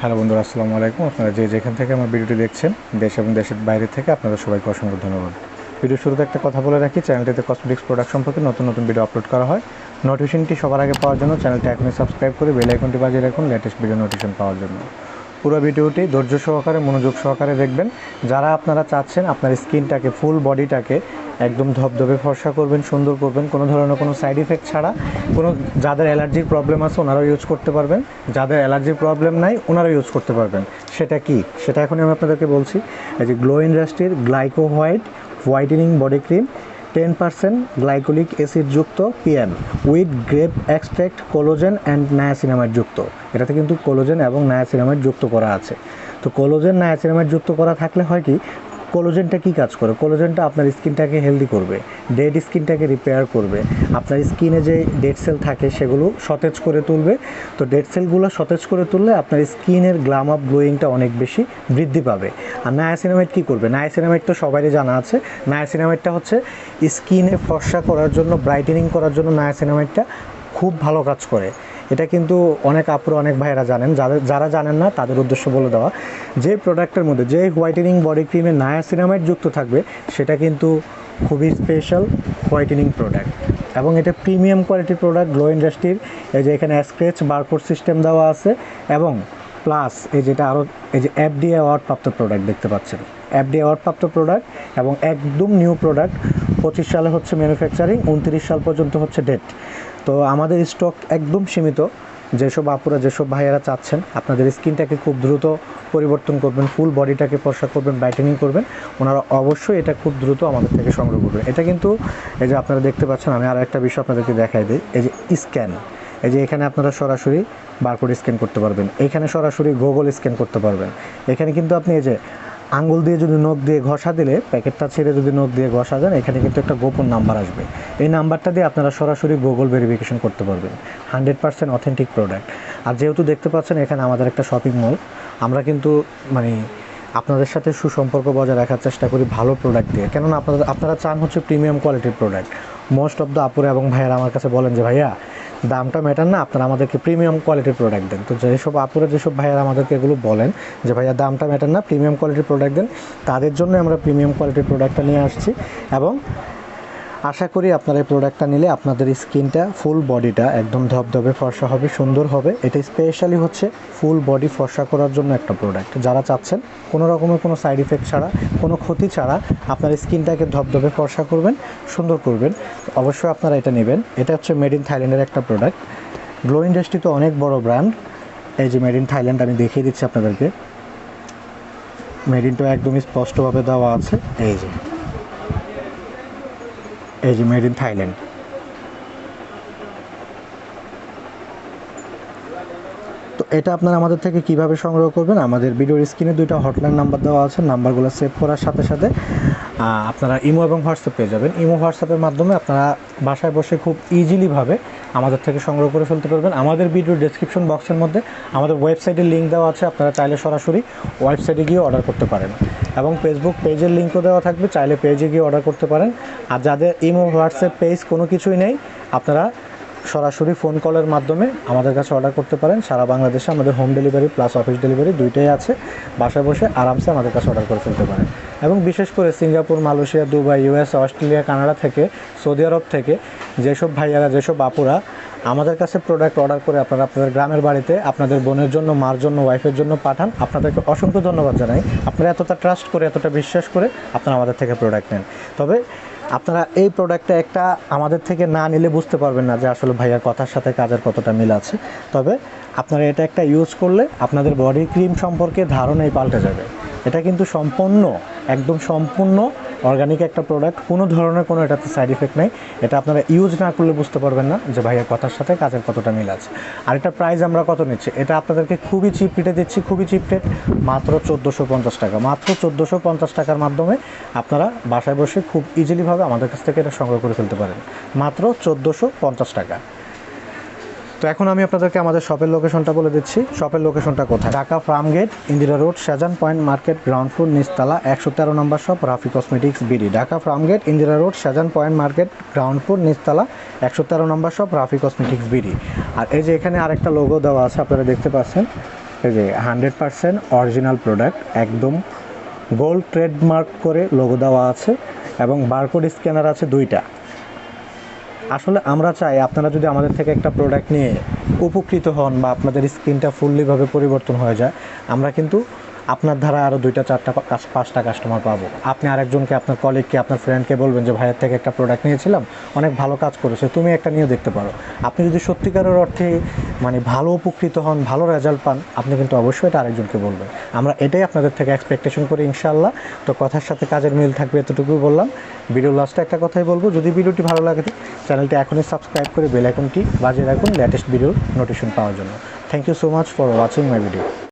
Hello বন্ধুরা, আসসালামু আলাইকুম। আপনারা যে যেখান থেকে আমার ভিডিওটি দেখছেন, দেশ এবং দেশের বাইরে থেকে আপনাদের সবাইকে অসংখ্য ধন্যবাদ। ভিডিও শুরুতে একটা কথা বলে রাখি, চ্যানেলটিতে কসমেটিক্স প্রোডাক্ট সম্পর্কে নতুন নতুন ভিডিও আপলোড করা হয়। নোটিফিকেশনটি সবার আগে পাওয়ার জন্য চ্যানেলটি এখনই সাবস্ক্রাইব করে বেল আইকনটি বাজিয়ে রাখুন লেটেস্ট ভিডিও নোটিফিকেশন পাওয়ার জন্য। পুরো ভিডিওটি ধৈর্য সহকারে, মনোযোগ সহকারে দেখবেন। যারা আপনারা চাচ্ছেন আপনার স্কিনটাকে, ফুল বডিটাকে একদম ধবধবে, ফর্সা করবেন, সুন্দর করবেন, কোনো ধরনের কোনো সাইড ইফেক্ট ছাড়া, কোনো যাদের অ্যালার্জির প্রবলেম আছে ওনারাও ইউজ করতে পারবেন। যাদের অ্যালার্জির প্রবলেম নাই, ওনারাও ইউজ করতে পারবেন। সেটা কি? সেটা এখন আমি আপনাদেরকে বলছি, এই যে গ্লো ইন্ডাস্ট্রির glyco white whitening body cream. Ten percent glycolic অ্যাসিডযুক্ত PM with grape extract collagen and niacinamide যুক্ত। এটাতে কিন্তু কোলোজেন এবং নায়াসিনামাইড যুক্ত করা আছে। তো কোলোজেন নায়াসিনামাইড যুক্ত করা থাকলে হয় কি? কোলোজেনটা কি কাজ করে? কোলোজেনটা আপনার স্কিনটাকে হেলদি করবে ডেড স্কিনটাকে রিপেয়ার করবে। আপনার স্কিনে যে ডেড সেল থাকে সেগুলো সতেজ করে তুলবে। তো ডেড সেলগুলো সতেজ করে তুললে আপনার স্কিনের গ্লাম আপ গ্লোয়িংটা অনেক বেশি বৃদ্ধি পাবে। আর নায়াসিনামাইড কী করবে? নায়াসিনামাইড তো সবারই জানা আছে। নায়াসিনামাইডটা হচ্ছে স্কিনে ফর্সা করার জন্য ব্রাইটেনিং করার জন্য নায়াসিনামাইডটা খুব ভালো কাজ করে। এটা কিন্তু অনেক আপুর, অনেক ভাইয়েরা জানেন। যাদের যারা জানেন না, তাদের উদ্দেশ্য বলে দেওয়া। যে প্রোডাক্টের মধ্যে, যে হোয়াইটেনিং বডি ক্রিমে নায়াসিনামাইড যুক্ত থাকবে, সেটা কিন্তু খুবই স্পেশাল হোয়াইটেনিং প্রোডাক্ট এবং এটা প্রিমিয়াম কোয়ালিটির প্রোডাক্ট গ্লো ইন্ডাস্ট্রির এই যে এখানে স্ক্রেচ বারকোড সিস্টেম দেওয়া আছে। এবং প্লাস এই যেটা আরও এই যে এফডি অ্যাওয়ার্ড প্রাপ্ত প্রোডাক্ট দেখতে পাচ্ছেন। এফডি অ্যাওয়ার্ড প্রাপ্ত প্রোডাক্ট এবং একদম নিউ প্রোডাক্ট পঁচিশ সালে হচ্ছে ম্যানুফ্যাকচারিং উনত্রিশ সাল পর্যন্ত হচ্ছে ডেট তো আমাদের স্টক একদম সীমিত। যেসব আপুরা, যেসব ভাইয়েরা চাচ্ছেন, আপনাদের স্কিনটাকে খুব দ্রুত পরিবর্তন করবেন ফুল বডিটাকে ফর্সা করবেন ব্রাইটেনিং করবেন, ওনারা অবশ্যই এটা খুব দ্রুত আমাদের থেকে সংগ্রহ করবেন। এটা কিন্তু এই যে আপনারা দেখতে পাচ্ছেন, আমি আরও একটা বিষয় আপনাদেরকে দেখাই দিই। এই যে স্ক্যান এই যে এখানে আপনারা সরাসরি বারকোড স্ক্যান করতে পারবেন। এখানে সরাসরি গুগল স্ক্যান করতে পারবেন। এখানে কিন্তু আপনি এই যে আঙ্গুল দিয়ে যদি নখ দিয়ে ঘষা দিলে, প্যাকেটটা ছেড়ে যদি নখ দিয়ে ঘষা দেন, এখানে কিন্তু একটা গোপন নাম্বার আসবে। এই নাম্বারটা দিয়ে আপনারা সরাসরি গুগল ভেরিফিকেশন করতে পারবেন। হান্ড্রেড পার্সেন্ট অথেন্টিক প্রোডাক্ট আর যেহেতু দেখতে পাচ্ছেন, এখানে আমাদের একটা শপিং মল আমরা কিন্তু মানে আপনাদের সাথে সুসম্পর্ক বজায় রাখার চেষ্টা করি ভালো প্রোডাক্ট দিয়ে। কেননা আপনারা আপনারা চান হচ্ছে প্রিমিয়াম কোয়ালিটির প্রোডাক্ট মোস্ট অফ দ্য আপুরে এবং ভাইয়ারা আমার কাছে বলেন যে, ভাইয়া দামটা ম্যাটার না, আপনারা আমাদেরকে প্রিমিয়াম কোয়ালিটির প্রোডাক্ট দেন। তো যেসব আপুরে, যেসব ভাইয়ারা আমাদেরকে এগুলো বলেন যে, ভাইয়া, দামটা ম্যাটার না প্রিমিয়াম কোয়ালিটির প্রোডাক্ট দেন, তাদের জন্য আমরা প্রিমিয়াম কোয়ালিটির প্রোডাক্টটা নিয়ে আসছি। এবং আশা করি আপনারা এই প্রোডাক্টটা নিলে আপনাদের স্কিনটা ফুল বডিটা একদম ধবধবে, ফর্সা হবে, সুন্দর হবে। এটা স্পেশালি হচ্ছে ফুল বডি ফর্সা করার জন্য একটা প্রোডাক্ট যারা চাচ্ছেন, কোনো রকমের কোনো সাইড ইফেক্ট ছাড়া, কোনো ক্ষতি ছাড়া আপনার স্কিনটাকে ধবধবে, ফর্সা করবেন, সুন্দর করবেন। অবশ্যই আপনারা এটা নেবেন। এটা হচ্ছে মেড ইন থাইল্যান্ডের একটা প্রোডাক্ট গ্লো ইন্ডাস্ট্রি তো অনেক বড় ব্র্যান্ড এই যে মেড ইন থাইল্যান্ড আমি দেখিয়ে দিচ্ছি আপনাদেরকে। মেড ইনটা একদমই স্পষ্টভাবে দেওয়া আছে। এই যে। এই যে মেড ইন থাইল্যান্ড তো এটা আপনারা আমাদের থেকে কীভাবে সংগ্রহ করবেন? আমাদের ভিডিওর স্ক্রিনে দুইটা হটলাইন নাম্বার দেওয়া আছে, নাম্বারগুলো সেভ করার সাথে সাথে আপনারা ইমো এবং হোয়াটসঅ্যাপ পেয়ে যাবেন। ইমো হোয়াটসঅ্যাপের মাধ্যমে আপনারা বাসায় বসে খুব ইজিলিভাবে আমাদের থেকে সংগ্রহ করে ফেলতে পারবেন। আমাদের ভিডিওর ডেসক্রিপশন বক্সের মধ্যে আমাদের ওয়েবসাইটের লিঙ্ক দেওয়া আছে, আপনারা চাইলে সরাসরি ওয়েবসাইটে গিয়ে অর্ডার করতে পারেন। এবং ফেসবুক পেজের লিঙ্কও দেওয়া থাকবে, চাইলে পেজে গিয়ে অর্ডার করতে পারেন। আর যাদের ইমো, হোয়াটসঅ্যাপ পেজ কোনো কিছুই নেই, আপনারা সরাসরি ফোন কলের মাধ্যমে আমাদের কাছে অর্ডার করতে পারেন। সারা বাংলাদেশে আমাদের home delivery plus office delivery দুইটাই আছে। বাসায় বসে আরামসে আমাদের কাছে অর্ডার করে ফেলতে পারেন। এবং বিশেষ করে Singapore, Malaysia, Dubai US Australia, Canada থেকে, সৌদি আরব থেকে যেসব ভাইয়ারা, যেসব বাপুরা আমাদের কাছে প্রোডাক্ট অর্ডার করে আপনারা আপনাদের গ্রামের বাড়িতে, আপনাদের বোনের জন্য, মার জন্য ওয়াইফের জন্য পাঠান। আপনাদেরকে অসংখ্য ধন্যবাদ জানাই। আপনারা এতটা ট্রাস্ট করে, এতটা বিশ্বাস করে আপনারা আমাদের থেকে প্রোডাক্ট নেন। তবে আপনারা এই প্রোডাক্টটা একটা আমাদের থেকে না নিলে বুঝতে পারবেন না যে আসলে ভাইয়ার কথার সাথে কাজের কতটা মিল আছে। তবে আপনারা এটা একটা ইউজ করলে আপনাদের বডি ক্রিম সম্পর্কে ধারণাই পাল্টে যাবে। এটা কিন্তু সম্পূর্ণ, একদম সম্পূর্ণ অর্গানিক একটা প্রোডাক্ট কোনো ধরনের কোনো এটাতে সাইড ইফেক্ট নেই। এটা আপনারা ইউজ না করলে বুঝতে পারবেন না যে ভাইয়ের কথার সাথে কাজের কতটা মিল আছে। আর এটা প্রাইস আমরা কত নিচ্ছি? এটা আপনাদেরকে খুবই চিপ রেটে দিচ্ছি, খুবই চিপ রেট মাত্র চোদ্দোশো পঞ্চাশ টাকা। মাত্র চোদ্দোশো পঞ্চাশ টাকার মাধ্যমে আপনারা বাসায় বসে খুব ইজিলিভাবে আমাদের কাছ থেকে এটা সংগ্রহ করে ফেলতে পারেন। মাত্র চোদ্দোশো পঞ্চাশ টাকা। তো এখন আমি আপনাদেরকে আমাদের শপের লোকেশনটা বলে দিচ্ছি। শপের লোকেশনটা কোথায়? Dhaka Farm Gate Indira Road Shahjahan Point Market, ground floor, নিচতলা, একশো তেরো নম্বর shop Rafi cosmetics BD Dhaka Farm Gate Indira Road Shahjahan Point Market, ground floor, নিচতলা, একশো তেরো নম্বর শপ রাফি কসমেটিক্স বিডি আর এই যে এখানে আরেকটা লোগো দেওয়া আছে, আপনারা দেখতে পাচ্ছেন। এই যে হান্ড্রেড পার্সেন্ট অরিজিনাল প্রোডাক্ট একদম গোল্ড ট্রেডমার্ক করে লোগো দেওয়া আছে এবং বারকোড স্ক্যানার আছে দুইটা। আসলে আমরা চাই আপনারা যদি আমাদের থেকে একটা প্রোডাক্ট নিয়ে উপকৃত হন বা আপনাদের স্কিনটা ফুললিভাবে পরিবর্তন হয়ে যায়, আমরা কিন্তু আপনার ধারা আরও দুইটা, চারটা পাঁচটা কাস্টমার পাবো। আপনি আরেকজনকে, আপনার কলিগকে আপনার ফ্রেন্ডকে বলবেন যে, ভাইয়ের থেকে একটা প্রোডাক্ট নিয়েছিলাম, অনেক ভালো কাজ করেছে, তুমি একটা নিয়ে দেখতে পারো। আপনি যদি সত্যিকারের অর্থে মানে ভালো উপকৃত হন, ভালো রেজাল্ট পান, আপনি কিন্তু অবশ্যই এটা আরেকজনকে বলবেন। আমরা এটাই আপনাদের থেকে এক্সপেকটেশন করি ইনশাল্লাহ তো কথার সাথে কাজের মিল থাকবে এতটুকুই বললাম। ভিডিও লাস্টে একটা কথাই বলব, যদি ভিডিওটি ভালো লাগে, চ্যানেলটি এখনই সাবস্ক্রাইব করে বেল আইকনটি বাজিয়ে রাখুন লেটেস্ট ভিডিওর নোটিশন পাওয়ার জন্য। Thank you so much for watching my video